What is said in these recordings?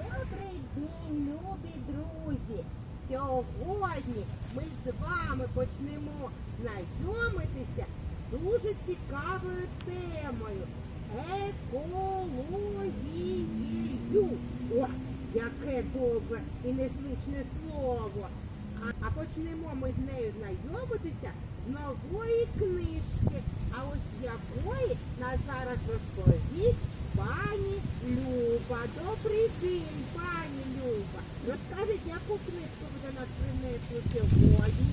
Добрий день, любі друзі! Сьогодні ми з вами почнемо знайомитися з дуже цікавою темою екологією. О, яке довге і незвичне слово. А почнемо ми з нею знайомитися з нової книжки. А ось якої нас зараз розповість пані Люба. Добрий день, пані Люба. Розкажіть, яку книжку ви до нас принесли сьогодні?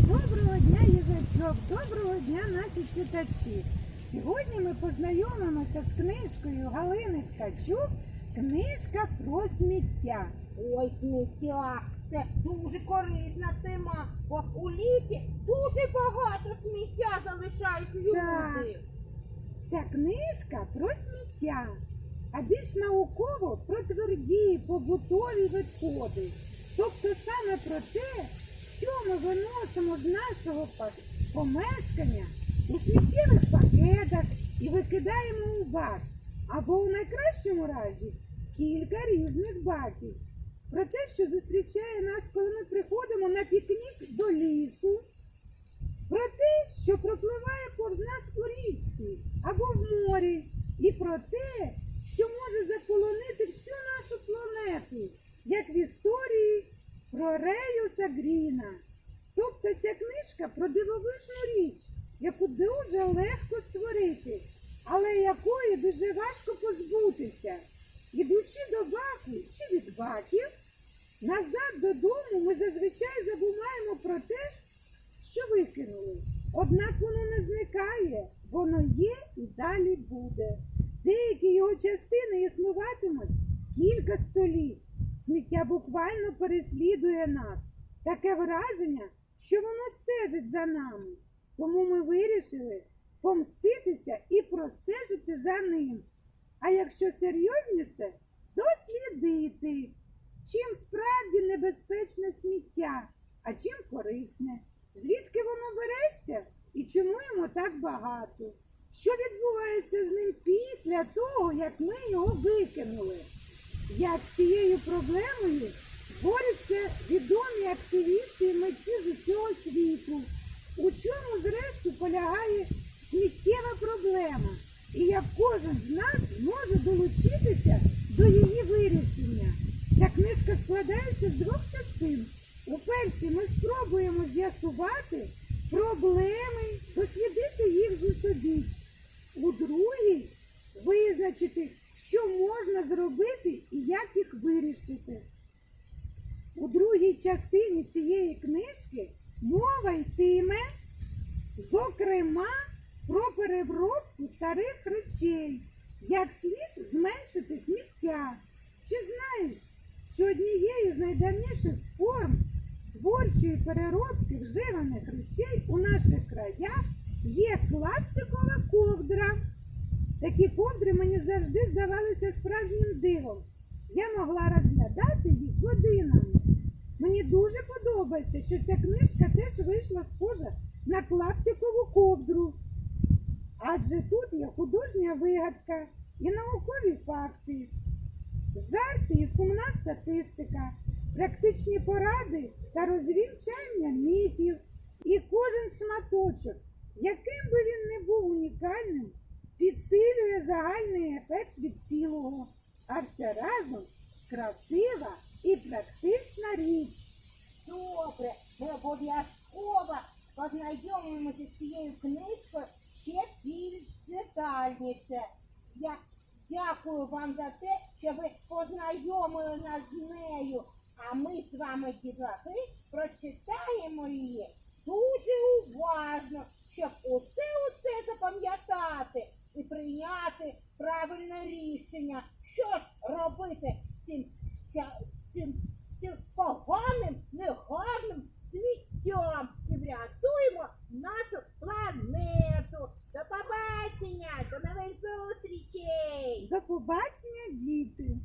Доброго дня, їжачок! Доброго дня, наші читачі! Сьогодні ми познайомимося з книжкою Галини Ткачук Книжка про сміття. Ой, сміття. Це дуже корисна тема, бо у лісі дуже багато сміття залишають люди. Так. Ця книжка про сміття, а більш науково про тверді побутові відходи. Тобто саме про те, що ми виносимо з нашого помешкання у сміттєвих пакетах і викидаємо у бак, або у найкращому разі кілька різних баків. Про те, що зустрічає нас, коли ми приходимо на пікнік до лісу, про те, що пропливає повз нас у річці або в морі, і про те, що може заполонити всю нашу планету, як в історії про Реюса Гріна. Тобто ця книжка про дивовижну річ, яку дуже легко створити, але якої дуже важко позбутися. Ідучи до баку чи від баків, назад додому ми зазвичай забуваємо про те, що викинули. Однак воно не зникає, воно є і далі буде. Деякі його частини існуватимуть кілька століть. Сміття буквально переслідує нас. Таке враження, що воно стежить за нами. Тому ми вирішили помститися і простежити за ним. А якщо серйозніше, дослідити, чим справді небезпечне сміття, а чим корисне, звідки воно береться і чому йому так багато, що відбувається з ним після того, як ми його викинули, як з цією проблемою борються відомі активісти і митці з усього світу, у чому зрештою полягає сміттєва проблема, і як кожен з нас може долучитися до її вирішення. Ця книжка складається з двох частин. У першій ми спробуємо з'ясувати проблеми, дослідити їх зусобіч. У другій визначити, що можна зробити вирішити. У другій частині цієї книжки мова йтиме, зокрема, про переробку старих речей, як слід зменшити сміття. Чи знаєш, що однією з найдавніших форм творчої переробки вживаних речей у наших краях є клаптикова ковдра. Такі ковдри мені завжди здавалися справжнім дивом. Я могла розглядати їх годинами. Мені дуже подобається, що ця книжка теж вийшла схожа на клаптикову ковдру. Адже тут є художня вигадка і наукові факти, жарти і сумна статистика, практичні поради та розвінчання міфів. І кожен шматочок, яким би він не був унікальним, підсилює загальний ефект від цілого, а все разом красива і практична річ. Добре, ми обов'язково познайомимося з цією книжкою ще більш детальніше. Я дякую вам за те, що ви познайомили нас з нею. А ми з вами, дітлахи, прочитаємо її дуже уважно, щоб усе усе запам'ятати нашу планету. До побачення, до нових зустрічей! До побачення, діти!